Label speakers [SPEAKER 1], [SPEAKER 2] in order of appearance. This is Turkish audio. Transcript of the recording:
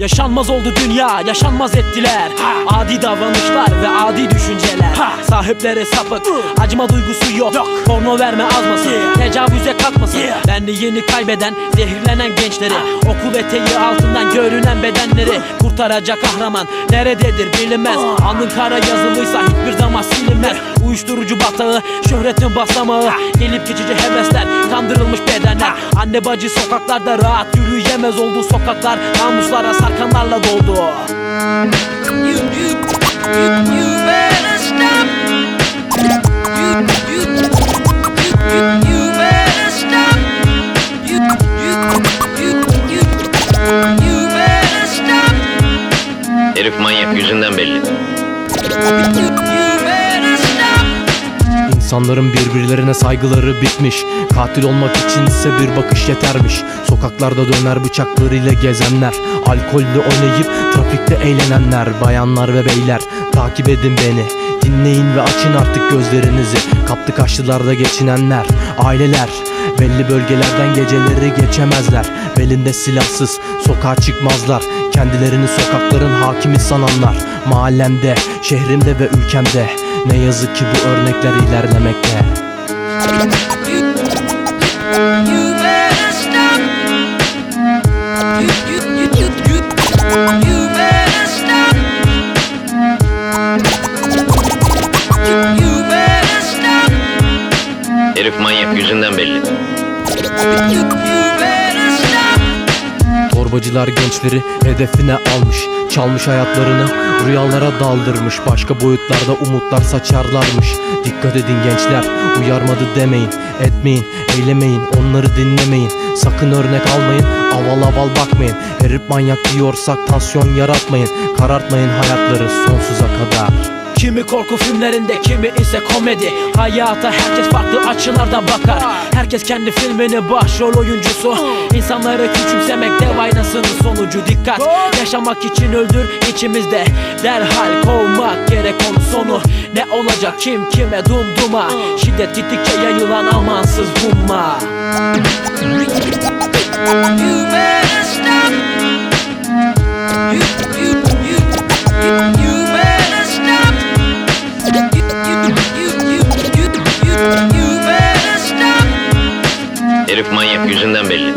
[SPEAKER 1] Yaşanmaz oldu dünya, yaşanmaz ettiler. Adi davranışlar ve adi düşünceler. Sahipleri sapık, acıma duygusu yok, Porno verme azmasın, tecavüze kalkmasın. Benliğini kaybeden, zehirlenen gençleri. Okul eteği altından görünen bedenleri. Kurtaracak kahraman nerededir bilinmez. Alnın kara yazılıysa hiçbir zaman Uyuşturucu batağı, şöhretin basamağı Gelip geçici hevesler, kandırılmış bedenler Anne bacı sokaklarda rahat yürüyemez oldu Sokaklar namuslara sarkanlarla doldu
[SPEAKER 2] You, you, you, you better stop. You, you, you, you, you better stop. You, you, you, you, you better stop.
[SPEAKER 3] Herif manyak yüzünden belli.
[SPEAKER 4] İnsanların birbirlerine saygıları bitmiş. Katil olmak içinse bir bakış yetermiş. Sokaklarda döner bıçaklarıyla gezenler. Alkollü oynayıp trafikte eğlenenler. Bayanlar ve beyler takip edin beni. Dinleyin ve açın artık gözlerinizi. Kaptı kaçtılarda geçinenler Aileler. Belli bölgelerden geceleri geçemezler. Belinde silahsız sokağa çıkmazlar. Kendilerini sokakların hakimi sananlar. Mahallemde, şehrimde ve ülkemde Ne yazık ki bu örnekler ilerlemekte
[SPEAKER 2] You.
[SPEAKER 3] Herif manyak yüzünden belli.
[SPEAKER 2] Stop.
[SPEAKER 4] Torbacılar gençleri hedefine almış Çalmış hayatlarını rüyalara daldırmış Başka boyutlarda umutlar saçarlarmış. Dikkat edin gençler uyarmadı demeyin Etmeyin eylemeyin onları dinlemeyin. Sakın örnek almayın aval aval bakmayın. Herif manyak diyorsak tansiyon yaratmayın Karartmayın hayatları sonsuza kadar
[SPEAKER 1] Kimi korku filmlerinde kimi ise komedi. Hayata herkes farklı açılardan bakar. Herkes kendi filminin başrol oyuncusu. İnsanları küçümsemek dev aynasının sonucu. Dikkat! Yaşamak için öldür içimizde. Derhal kovmak gerek onun sonu. Ne olacak? Kim kime dum duma? Şiddet gittikçe yayılan amansız humma.
[SPEAKER 2] You
[SPEAKER 3] yüzünden belli.